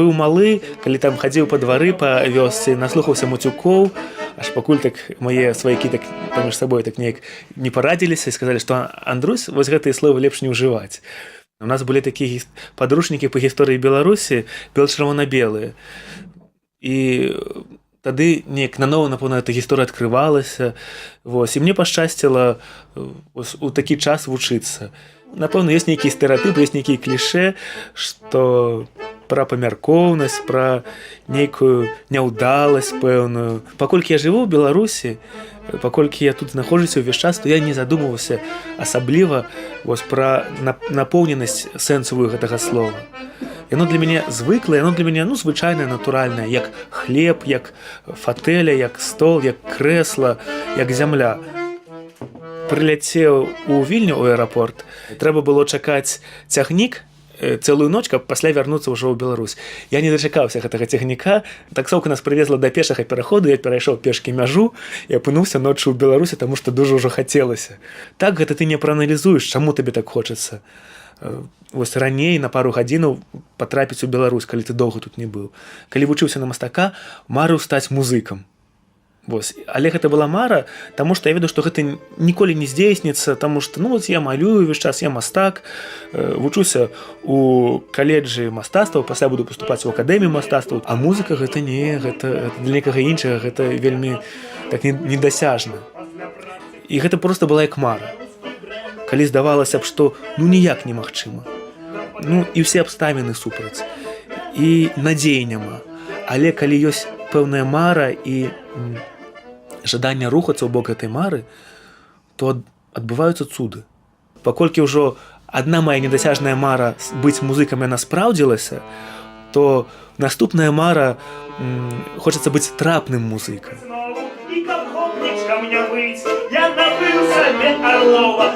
быў малы калі там хадзіў па двары па вёсцы наслухаўся муцюкоў аж пакуль так мае сваякі так паміж сабой так неяк не парадзіліся і сказалі што Андрусь вось гэтыя словы лепш не ўжываць. У нас былі такія падручнікі па гісторыі беларусі бел-чырвона-белыя і тады неяк нанова напэўна эта гісторыя адкрывалася. Вось і мне пашчасціла у такі час вучыцца. Напэўна ёсць нейкі стэеатып ёсць нейкія кліше што пра памяркоўнасць пра нейкую няўдаласць пэўную. Паколькі я жыву ў беларусі паколькі я тут знаходжуся ўвесь час то я не задумваўся асабліва вось пра нап- напоўненасць сэнсавую гэтага слова. Яно для мяне звыклае яно для мяне ну звычайнае натуральнае як хлеб як фатэля як стол як крэсла як зямля. Прыляцеў у вільню ў аэрапорт трэба было чакаць цягнік цэлую ноч каб пасля вярнуцца ўжо ў Беларусь. Я не дачакаўся гэтага цягніка. Таксоўка нас прывезла да пешага пераходу я перайшоў пешкі мяжу і апынуўся ноччу ў беларусі таму што дужа ўжо хацелася. Так гэта ты не прааналізуеш чаму табе так хочацца. Э, вось раней на пару гадзінаў патрапіць у Беларусь калі ты доўга тут не быў. Калі вучыўся на мастака марыў стаць музыкам Вось. але гэта была мара таму што я ведаю што гэта ніколі не здзейсніцца таму што ну я малюю увесь час я мастак э, вучуся у каледжы мастацтва пасля буду паступаць у акадэмію мастацтва. А музыка гэта не гэта, гэта для некага іншага гэта вельмі так не- недасяжна і гэта просто была як мара. Калі здавалася б што ну ніяк немагчыма. Ну і ўсе абставіны супраць. І надзеі няма. Але калі ёсць пэўная мара і жаданне рухацца ў бок гэтай мары то ад- адбываюцца цуды. Паколькі ўжо адна моя недасяжная мара быць музыкам яна спраўдзілася то наступная мара хочацца быць трапным музыкам. Я набыў сабе Орлова,